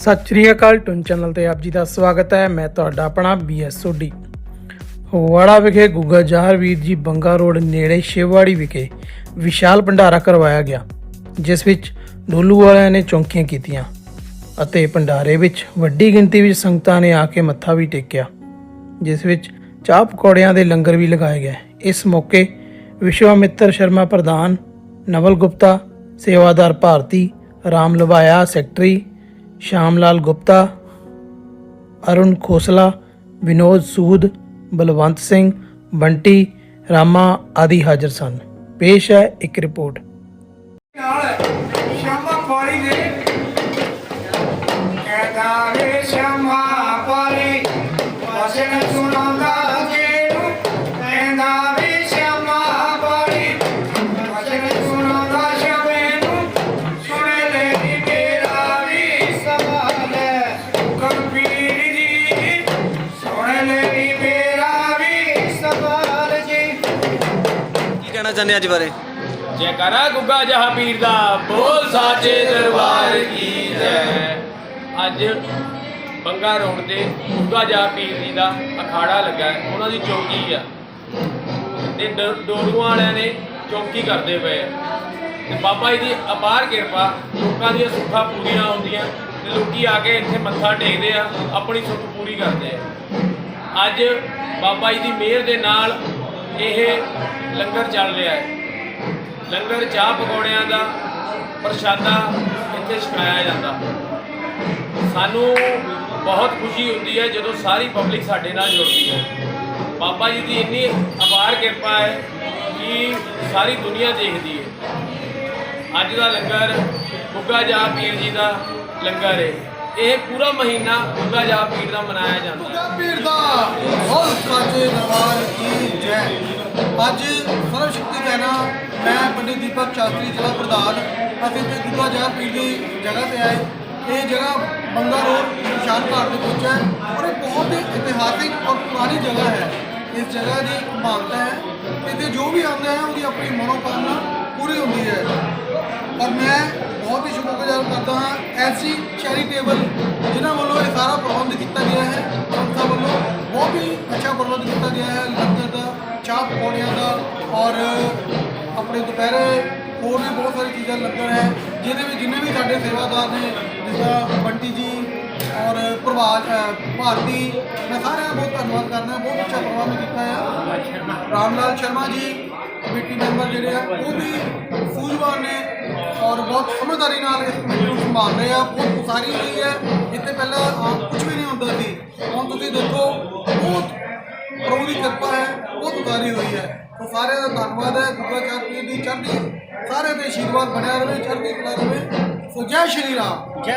ਸਤਿ ਸ਼੍ਰੀ ਅਕਾਲ ਟੁਨ ਚੈਨਲ ਤੇ ਆਪ ਜੀ ਦਾ ਸਵਾਗਤ ਹੈ। ਮੈਂ ਤੁਹਾਡਾ ਆਪਣਾ ਬੀਐਸ ਸੋਢੀ ਫਗਵਾੜਾ ਵਿਖੇ ਗੁੱਗਾ ਜਹਾਰ ਵੀਰ ਜੀ ਬੰਗਾ ਰੋਡ ਨੇੜੇ ਸ਼ਿਵਵਾੜੀ ਵਿਖੇ ਵਿਸ਼ਾਲ ਭੰਡਾਰਾ ਕਰਵਾਇਆ ਗਿਆ, ਜਿਸ ਵਿੱਚ ਡੋਲੂ ਵਾਲਿਆਂ ਨੇ ਚੌਂਕੀਆਂ ਕੀਤੀਆਂ ਅਤੇ ਭੰਡਾਰੇ ਵਿੱਚ ਵੱਡੀ ਗਿਣਤੀ ਵਿੱਚ ਸੰਗਤਾਂ ਨੇ ਆ ਕੇ ਮੱਥਾ ਵੀ ਟੇਕਿਆ, ਜਿਸ ਵਿੱਚ ਚਾਹ ਪਕੌੜਿਆਂ ਦੇ ਲੰਗਰ ਵੀ ਲਗਾਏ ਗਏ। ਇਸ ਮੌਕੇ ਵਿਸ਼ਵਾਮਿੱਤਰ ਸ਼ਰਮਾ ਪ੍ਰਧਾਨ, ਨਵਲ ਗੁਪਤਾ, ਸੇਵਾਦਾਰ ਭਾਰਤੀ, ਰਾਮ ਲਵਾਇਆ, ਸੈਕਟਰੀ ਸ਼ਾਮ ਲਾਲ ਗੁਪਤਾ, ਅਰੁਣ ਖੋਸਲਾ, ਵਿਨੋਦ ਸੂਦ, ਬਲਵੰਤ ਸਿੰਘ, ਬੰਟੀ, ਰਾਮਾ ਆਦਿ ਹਾਜ਼ਰ ਸਨ। ਪੇਸ਼ ਹੈ ਇੱਕ ਰਿਪੋਰਟ। ਕਹਿਣਾ ਚਾਹੁੰਦੇ ਅੱਜ ਬਾਰੇ? ਜੈਕਾਰਾ ਗੁੱਗਾ ਜਹਾ ਪੀਰ ਦਾ, ਬੋਲ ਸਾਚੇ ਦਰਬਾਰ ਕੀ ਜੈ। ਅੱਜ ਬੰਗਾ ਰੋਡ ਤੇ ਗੁੱਗਾ ਜਹਾ ਪੀਰ ਜੀ ਦਾ ਅਖਾੜਾ ਲੱਗਾ ਹੈ। ਉਹਨਾਂ ਦੀ ਚੌਕੀ ਆ। ਤੇ ਡੋਲੂਆਂ ਵਾਲਿਆਂ ਨੇ ਚੌਕੀ ਕਰਦੇ ਪਏ ਆ। ਤੇ ਬਾਬਾ ਜੀ ਦੀ ਅਪਾਰ ਕਿਰਪਾ, ਲੋਕਾਂ ਦੀਆਂ ਸੁੱਖਾਂ ਪੂਰੀਆਂ ਹੁੰਦੀਆਂ, ਤੇ ਲੋਕੀ ਆ ਕੇ ਇੱਥੇ ਮੱਥਾ ਟੇਕਦੇ ਆ, ਆਪਣੀ ਸੁੱਖ ਪੂਰੀ ਕਰਦੇ ਆ। ਅੱਜ ਬਾਬਾ ਜੀ ਦੀ ਮਿਹਰ ਦੇ ਨਾਲ ਇਹ ਲੰਗਰ ਚੱਲ ਰਿਹਾ ਹੈ। ਲੰਗਰ ਚਾਹ ਪਕੌੜਿਆਂ ਦਾ ਪ੍ਰਸ਼ਾਦਾ ਇੱਥੇ ਛਕਾਇਆ ਜਾਂਦਾ। ਸਾਨੂੰ ਬਹੁਤ ਖੁਸ਼ੀ ਹੁੰਦੀ ਹੈ ਜਦੋਂ ਸਾਰੀ ਪਬਲਿਕ ਸਾਡੇ ਨਾਲ ਜੁੜਦੀ ਹੈ। ਬਾਬਾ ਜੀ ਦੀ ਇੰਨੀ ਅਪਾਰ ਕਿਰਪਾ ਹੈ ਕਿ ਸਾਰੀ ਦੁਨੀਆ ਦੇਖਦੀ ਹੈ। ਅੱਜ ਦਾ ਲੰਗਰ ਗੁੱਗਾ ਜਾ ਪੀਰ ਜੀ ਦਾ ਲੰਗਰ ਹੈ। ਇਹ ਪੂਰਾ ਮਹੀਨਾ ਗੁੱਗਾ ਜਾ ਪੀਰ ਦਾ ਮਨਾਇਆ ਜਾਂਦਾ ਹੈ। ਪੀਰ ਦਾ ਬਹੁਤ ਸਾਚੇ ਦਰਬਾਰ ਕੀ ਜੈ। ਅੱਜ ਸਰਵ ਸ਼ਕਤੀ ਕਹਿਣਾ, ਮੈਂ ਪੰਡਿਤ ਦੀਪਕ ਸ਼ਾਸਤਰੀ, ਜ਼ਿਲ੍ਹਾ ਪ੍ਰਧਾਨ ਅਸੀਂ ਤੇ ਦੁੱਗਾ ਜਹਾ ਪੀਰ ਦੀ ਜਗ੍ਹਾ ਤੇ ਆਏ। ਇਹ ਜਗ੍ਹਾ ਬੰਗਾ ਰੋਡ, ਨਿਸ਼ਾਨ ਘਾਟ ਦੇ ਵਿੱਚ ਹੈ ਔਰ ਇਹ ਬਹੁਤ ਹੀ ਇਤਿਹਾਸਿਕ ਔਰ ਪੁਰਾਣੀ ਜਗ੍ਹਾ ਹੈ। ਇਸ ਜਗ੍ਹਾ ਦੀ ਮਾਨਤਾ ਹੈ। ਇੱਥੇ ਜੋ ਵੀ ਆਉਂਦਾ ਹੈ, ਉਹਦੀ ਆਪਣੀ ਮਨੋਕਾਮਨਾ ਪੂਰੀ ਹੁੰਦੀ ਹੈ ਔਰ ਮੈਂ ਬਹੁਤ ਹੀ ਸ਼ੁਕਰਗੁਜ਼ਾਰ ਕਰਦਾ ਹਾਂ ਚੈਰੀਟੇਬਲ ਜਿਨ੍ਹਾਂ ਵੱਲੋਂ ਇਹ ਸਾਰਾ ਪ੍ਰਬੰਧ ਕੀਤਾ ਗਿਆ ਹੈ, ਸੰਸਥਾ ਵੱਲੋਂ ਬਹੁਤ ਹੀ ਅੱਛਾ ਪ੍ਰਬੰਧ ਕੀਤਾ ਗਿਆ ਹੈ, ਲੰਗਰ ਦਾ, ਚਾਹ ਪਕੌੜਿਆਂ ਦਾ, ਔਰ ਆਪਣੇ ਦੁਪਹਿਰੇ ਹੋਰ ਵੀ ਬਹੁਤ ਸਾਰੀ ਚੀਜ਼ਾਂ, ਲੰਗਰ ਹੈ, ਜਿਹਦੇ ਵਿੱਚ ਜਿੰਨੇ ਵੀ ਸਾਡੇ ਸੇਵਾਦਾਰ ਨੇ, ਜਿੱਦਾਂ ਬੰਟੀ ਜੀ ਔਰ ਪ੍ਰਭਾਤ ਭਾਰਤੀ, ਮੈਂ ਸਾਰਿਆਂ ਦਾ ਬਹੁਤ ਧੰਨਵਾਦ ਕਰਦਾ, ਬਹੁਤ ਅੱਛਾ ਪ੍ਰਬੰਧ ਕੀਤਾ ਹੈ। ਰਾਮ ਲਾਲ ਸ਼ਰਮਾ ਜੀ, ਕਮੇਟੀ ਮੈਂਬਰ ਜਿਹੜੇ ਆ, ਉਹ ਵੀ ਸੂਝਵਾਨ ਨੇ ਔਰ ਬਹੁਤ ਸਮਝਦਾਰੀ ਨਾਲ ਇਸ ਕਮੇਟੀ ਨੂੰ ਸੰਭਾਲ ਰਹੇ ਆ। ਬਹੁਤ ਉਸਾਰੀ ਹੋਈ ਹੈ। ਇੱਥੇ ਪਹਿਲਾਂ ਆਮ ਕੁਝ ਵੀ ਨਹੀਂ ਹੁੰਦਾ ਸੀ। ਹੁਣ ਤੁਸੀਂ ਦੇਖੋ, ਬਹੁਤ ਪ੍ਰਭੂ ਦੀ ਕਿਰਪਾ ਹੈ। ਬਹੁਤ ਉਤਾਰੀ ਹੋਈ ਹੈ। ਸੋ ਸਾਰਿਆਂ ਦਾ ਧੰਨਵਾਦ ਹੈ। ਗੁਰਗਾ ਚਾਰ ਦੀ ਚੜ੍ਹਦੀ ਸਾਰਿਆਂ ਦੇ ਆਸ਼ੀਰਵਾਦ ਬਣਿਆ ਰਹੇ ਚੜ੍ਹਦੀ ਕਲਾ ਰਹੇ ਸੋ ਜੈ ਸ਼੍ਰੀ ਰਾਮ।